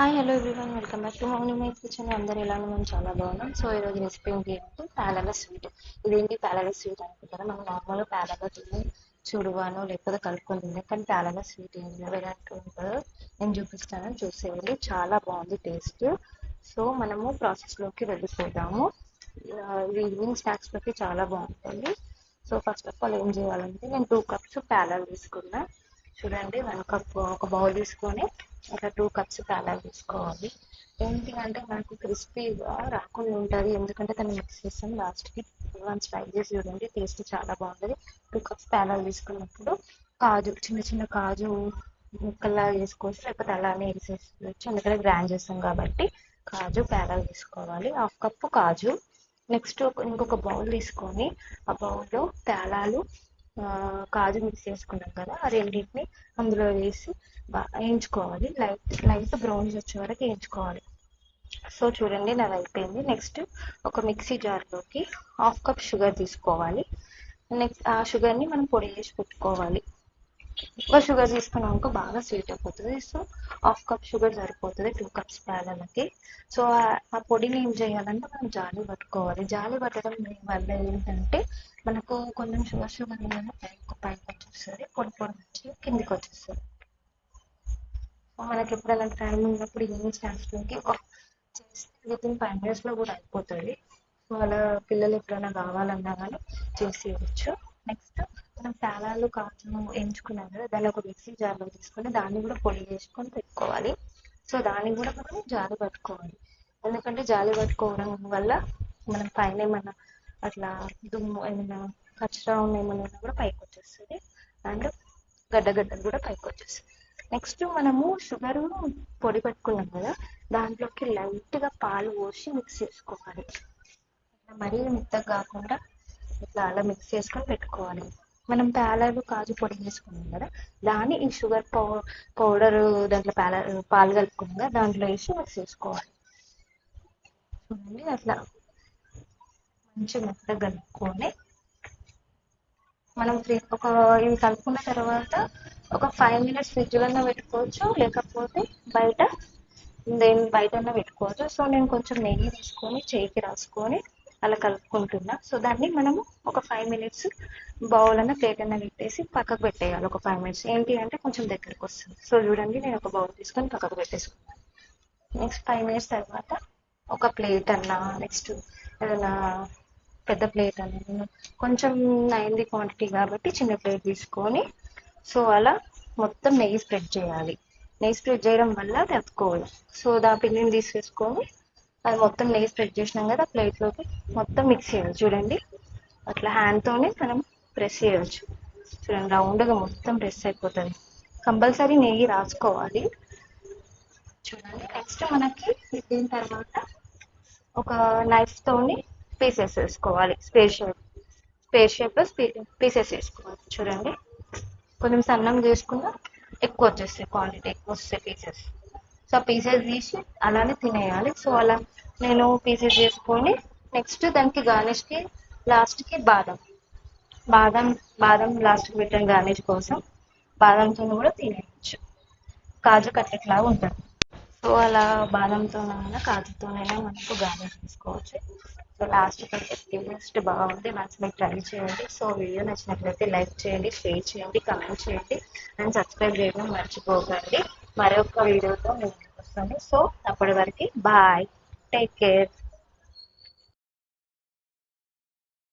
Hi hello everyone welcome back to Mouni my kitchen అందరూ ఎలా మేము చాలా బాగున్నాం. సో ఈరోజు రెసిపీ ఏంటి అంటే ప్యాలల స్వీట్ ఇదేంటి ప్యాలల స్వీట్ అనుకుంటారా? మనం నార్మల్గా ప్యాలగా తిని చూడువాను లేకపోతే కలుపుకొని తిన్నాం కానీ ప్యాలల స్వీట్ ఏంటి ఎలాంటి ఉంటుందో నేను చూపిస్తాను. చూసేయండి. చాలా బాగుంది టేస్ట్ సో మనము ప్రాసెస్లోకి వెళ్ళిపోదాము. ఇది ఈవినింగ్ స్నాక్స్లోకి చాలా బాగుంటుంది. సో ఫస్ట్ ఆఫ్ ఆల్ ఏం చేయాలంటే నేను టూ కప్స్ ప్యాలలు తీసుకున్నా. చూడండి వన్ కప్ ఒక బౌల్ తీసుకొని ఒక టూ కప్స్ ప్యాలల్ తీసుకోవాలి. ఏంటి అంటే మనకు క్రిస్పీగా రాకుండా ఉంటుంది ఎందుకంటే దాన్ని మిక్స్ చేస్తాం. లాస్ట్కి వన్ ఫ్రై చేసి చూడండి టేస్ట్ చాలా బాగుంటుంది. టూ కప్స్ ప్యాలల్ తీసుకున్నప్పుడు కాజు చిన్న చిన్న కాజు ముక్కల్లా వేసుకోవచ్చు లేకపోతే అలానే వేసేసుకోవచ్చు. ఎందుకంటే గ్రాండ్ చేస్తాం కాబట్టి కాజు ప్యాలల్ తీసుకోవాలి. హాఫ్ కప్పు కాజు. నెక్స్ట్ ఇంకొక బౌల్ తీసుకొని ఆ బౌల్లో తేలాలు కాజు మిక్స్ చేసుకున్నాం కదా ఆ రెండింటిని అందులో వేసి వేయించుకోవాలి. లైట్ లైట్ బ్రౌన్స్ వచ్చే వరకు వేయించుకోవాలి. సో చూడండి నాది అయిపోయింది. నెక్స్ట్ ఒక మిక్సీ జార్లోకి హాఫ్ కప్ షుగర్ తీసుకోవాలి. నెక్స్ట్ ఆ షుగర్ని మనం పొడి చేసి పెట్టుకోవాలి. ఎక్కువ షుగర్ తీసుకున్నాక బాగా స్వీట్ అయిపోతుంది సో హాఫ్ కప్ షుగర్ సరిపోతుంది టూ కప్స్ పేలలకి సో ఆ పొడిని ఏం చేయాలంటే మనం జాలి పట్టుకోవాలి. జాలి పట్టడం వల్ల ఏంటంటే మనకు కొంచెం షుగర్ షుగర్ ఏమైనా పైకి పైకి వచ్చేస్తుంది. పొడి పొడి వచ్చి కిందికి వచ్చేస్తుంది. మనకి ఎప్పుడైనా టైం ఉన్నప్పుడు ఈవినింగ్ స్నాక్స్లోకి చేస్తే విత్ ఇన్ ఫైవ్ మినిట్స్లో కూడా అయిపోతుంది. సో పిల్లలు ఎప్పుడైనా కావాలన్నా కానీ చేసి ఇవ్వచ్చు నెక్స్ట్ మనం పేలాలు కాజు ఎంచుకున్నాం కదా దాన్ని ఒక మిక్సీ జార్లో తీసుకొని దాన్ని కూడా పొడి చేసుకొని పెట్టుకోవాలి. సో దాన్ని కూడా మనం జాలి పట్టుకోవాలి. ఎందుకంటే జాలి పట్టుకోవడం వల్ల మనం పైన ఏమన్నా అట్లా దుమ్ము ఏమైనా కచ్చరా ఉన్న ఏమైనా ఉన్నా కూడా పైకి వచ్చేస్తుంది. అండ్ గడ్డగడ్డలు కూడా పైకి వచ్చేస్తుంది నెక్స్ట్ మనము షుగర్ పొడి పెట్టుకున్నాం కదా దాంట్లోకి లైట్గా పాలు పోసి మిక్స్ చేసుకోవాలి. మరీ మెత్తగా కాకుండా ఇట్లా అలా మిక్స్ చేసుకొని పెట్టుకోవాలి. మనం పేలాలు కాజు పొడి చేసుకున్నాం కదా దాన్ని ఈ షుగర్ పౌ పౌడర్ దాంట్లో పేల పాలు కలుపుకున్నాం కదా దాంట్లో వేసి మిక్స్ చేసుకోవాలి. చూడండి అట్లా మంచి మెత్తగా కలుపుకొని మనం ఫ్రీ ఒక ఇవి కలుపుకున్న తర్వాత ఒక ఫైవ్ మినిట్స్ ఫ్రిడ్జ్లో పెట్టుకోవచ్చు లేకపోతే బయట దేని బయట పెట్టుకోవచ్చు. సో నేను కొంచెం నెయ్యి తీసుకొని చేయికి రాసుకొని అలా కలుపుకుంటున్నా. సో దాన్ని మనము ఒక ఫైవ్ మినిట్స్ బౌల్ అన్న ప్లేట్ అన్న పెట్టేసి పక్కకు పెట్టేయాలి. ఒక ఫైవ్ మినిట్స్ ఏంటి అంటే కొంచెం దగ్గరకు వస్తుంది. సో చూడండి నేను ఒక బౌల్ తీసుకొని పక్కకు పెట్టేసుకున్నాను నెక్స్ట్ ఫైవ్ మినిట్స్ తర్వాత ఒక ప్లేట్ అన్నా నెక్స్ట్ ఏదైనా పెద్ద ప్లేట్ అన్న కొంచెం అయింది క్వాంటిటీ కాబట్టి చిన్న ప్లేట్ తీసుకొని సో అలా మొత్తం నెయ్యి స్ప్రెడ్ చేయాలి. నెయ్యి స్ప్రెడ్ చేయడం వల్ల అది అతుకోవాలి సో దా పిండిని తీసేసుకొని అది మొత్తం నెయ్యి స్ప్రెడ్ చేసినాం కదా ప్లేట్లోకి మొత్తం మిక్స్ చేయాలి చూడండి. అట్లా హ్యాండ్తోనే మనం ప్రెస్ చేయవచ్చు చూడండి రౌండ్గా మొత్తం ప్రెస్ అయిపోతుంది. కంపల్సరీ నెయ్యి రాసుకోవాలి. చూడండి నెక్స్ట్ మనకి దీని తర్వాత ఒక నైఫ్ తోని పీసెస్ వేసుకోవాలి. స్పేస్ షేప్ స్పేస్ షేప్లో పీసెస్ వేసుకోవాలి. చూడండి. కొంచెం సన్నం చేసుకున్నా ఎక్కువ వచ్చేస్తాయి క్వాంటిటీ ఎక్కువ వస్తాయి పీసెస్ సో పీసెస్ తీసి అలానే తినేయాలి. సో అలా నేను పీసెస్ చేసుకొని నెక్స్ట్ దానికి గార్నిష్కి లాస్ట్కి బాదం. బాదం బాదం లాస్ట్కి పెట్టిన గార్నిష్ కోసం బాదంతో కూడా తినేయచ్చు. కాజు కట్లెట్ లాగా ఉంటుంది. సో అలా బాదంతోనైనా కాజుతోనైనా మనకు గార్నిష్ తీసుకోవచ్చు సో లాస్ట్ టేస్ట్ బాగుంది. మంచి మీరు ట్రై చేయండి. సో వీడియో నచ్చినట్లయితే లైక్ చేయండి షేర్ చేయండి కమెంట్ చేయండి. అండ్ సబ్స్క్రైబ్ చేయడం మర్చిపోకండి. మరొక వీడియోతో మేము వస్తాము సో అప్పటి వరకు బాయ్ టేక్ కేర్